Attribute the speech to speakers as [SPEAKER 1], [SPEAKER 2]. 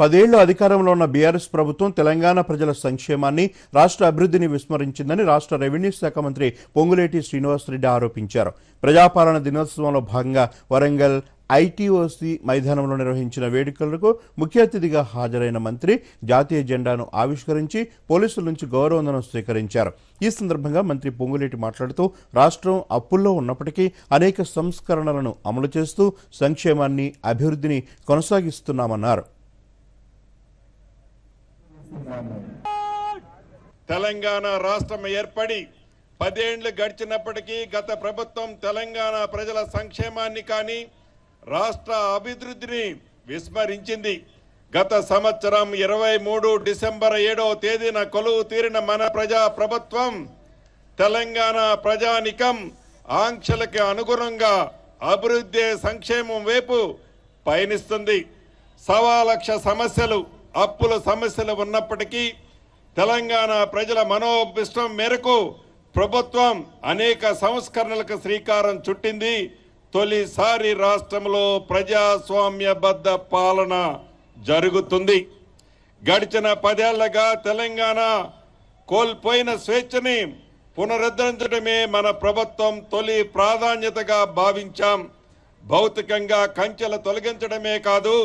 [SPEAKER 1] పదేళ్ళు అధికారంలో ఉన్న బీఆర్ఎస్ ప్రభుత్వం తెలంగాణ ప్రజల సంక్షేమాన్ని రాష్ట్ర అభివృద్ధిని విస్మరించిందని రాష్ట్ర రెవెన్యూ శాఖ మంత్రి పొంగులేటి శ్రీనివాసరెడ్డి ఆరోపించారు. ప్రజాపాలన దినోత్సవంలో భాగంగా వరంగల్ ఐటీఓసి మైదానంలో నిర్వహించిన వేడుకలకు ముఖ్య అతిథిగా హాజరైన మంత్రి జాతీయ జెండాను ఆవిష్కరించి పోలీసుల నుంచి గౌరవందనం స్వీకరించారు. ఈ సందర్భంగా మంత్రి పొంగులేటి మాట్లాడుతూ రాష్ట్రం అప్పుల్లో ఉన్నప్పటికీ అనేక సంస్కరణలను అమలు చేస్తూ సంక్షేమాన్ని అభివృద్ధిని కొనసాగిస్తున్నామన్నారు.
[SPEAKER 2] తెలంగాణ రాష్ట్రం ఏర్పడి పదేండ్లు గడిచినప్పటికీ గత ప్రభుత్వం తెలంగాణ ప్రజల సంక్షేమాన్ని కానీ రాష్ట్ర అభివృద్ధిని విస్మరించింది. గత సంవత్సరం ఇరవై మూడు డిసెంబర్ ఏడవ తేదీన కొలువు తీరిన మన ప్రజా ప్రభుత్వం తెలంగాణ ప్రజానికం ఆంక్షలకు అనుగుణంగా అభివృద్ధి సంక్షేమం వైపు పయనిస్తుంది. సవా లక్ష సమస్యలు అప్పుల సమస్యలు ఉన్నప్పటికీ తెలంగాణ ప్రజల మనోభిష్టం మేరకు ప్రభుత్వం అనేక సంస్కరణలకు శ్రీకారం చుట్టింది. తొలిసారి రాష్ట్రంలో ప్రజాస్వామ్యబద్ధ పాలన జరుగుతుంది. గడిచిన పదేళ్ళగా తెలంగాణ కోల్పోయిన స్వేచ్ఛని పునరుద్ధరించడమే మన ప్రభుత్వం తొలి ప్రాధాన్యతగా భావించాం. భౌతికంగా కంచెలు తొలగించడమే కాదు